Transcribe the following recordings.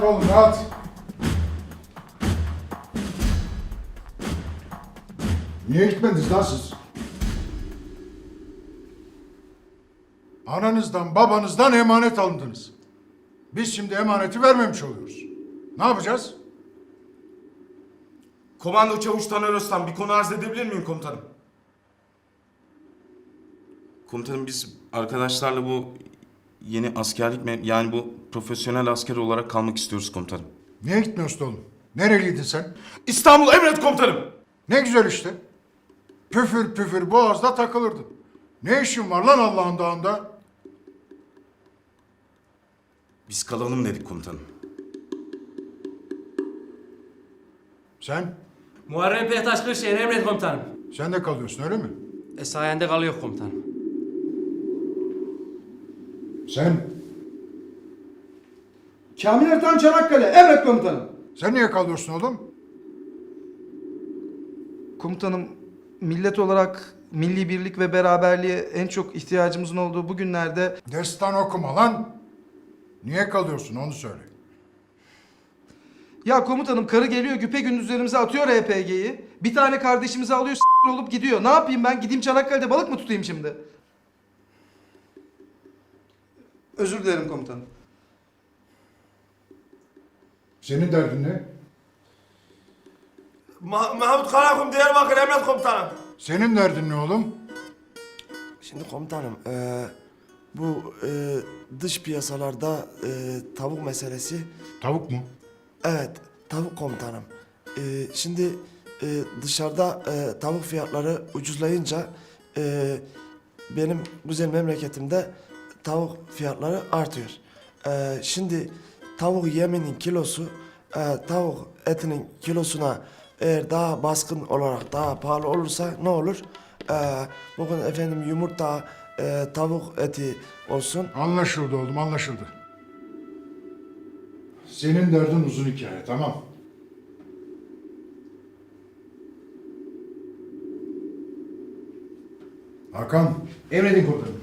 Rahat olun, rahat. Niye gitmediniz lan siz? Ananızdan, babanızdan emanet alındınız. Biz şimdi emaneti vermemiş oluyoruz. Ne yapacağız? Komando Çavuş Taner Öztan bir konu arz edebilir miyim komutanım? Komutanım biz arkadaşlarla bu yeni askerlik me- yani bu profesyonel asker olarak kalmak istiyoruz komutanım. Niye gitmiyorsun oğlum? Nereliydin sen? İstanbul emret komutanım. Ne güzel işte. Püfür püfür boğazda takılırdın. Ne işin var lan Allah'ın dağında? Biz kalalım dedik komutanım. Sen? Muharrem Pehtaş Kırşehir emret komutanım. Sen de kalıyorsun öyle mi? E sayende kalıyor komutanım. Sen? Kamil Ertan Çanakkale, emret komutanım. Sen niye kalıyorsun oğlum? Komutanım, millet olarak milli birlik ve beraberliğe en çok ihtiyacımızın olduğu bu günlerde Destan okuma lan. Niye kalıyorsun onu söyle. ya komutanım karı geliyor güpe gündüzlerimize atıyor RPG'yi. Bir tane kardeşimizi alıyor s- olup gidiyor. Ne yapayım ben? Gideyim Çanakkale'de balık mı tutayım şimdi? Özür dilerim komutanım. Senin derdin ne? Ma Mahmut Karakum Diyarbakır Emret Komutanım. Senin derdin ne oğlum? Şimdi komutanım eee, bu eee, dış piyasalarda eee, tavuk meselesi Tavuk mu? evet tavuk komutanım. Eee, şimdi eee, dışarıda eee, tavuk fiyatları ucuzlayınca eee, benim güzel memleketimde tavuk fiyatları artıyor. Eee, şimdi tavuk yeminin kilosu eee, tavuk etinin kilosuna eğer daha baskın olarak daha pahalı olursa ne olur? Eee, bugün efendim yumurta, eee, tavuk eti olsun. Anlaşıldı oğlum anlaşıldı. Senin derdin uzun hikaye tamam. Hakan. Emredin komutanım.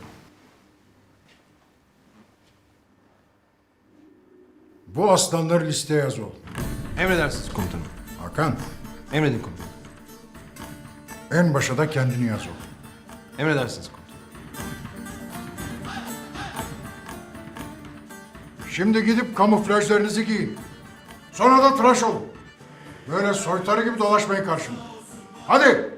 Bu aslanları listeye yaz oğlum. Emredersiniz komutanım. Hakan. Emredin komutanım. En başa da kendini yaz oğlum. Emredersiniz komutanım. Şimdi gidip kamuflajlarınızı giyin. Sonra da tıraş olun. Böyle soytarı gibi dolaşmayın karşımda. Hadi.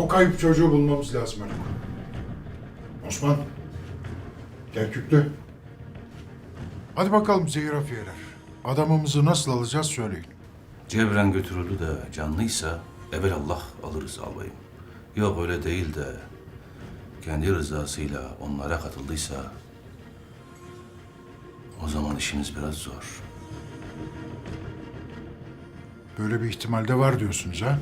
O kayıp çocuğu bulmamız lazım Haluk. Osman. Kerküklü. Hadi bakalım zehir afiyeler. Adamımızı nasıl alacağız söyleyin. Cebren götürüldü de canlıysa evelallah alırız albayım. Yok öyle değil de kendi rızasıyla onlara katıldıysa o zaman işimiz biraz zor. Böyle bir ihtimal de var diyorsunuz ha?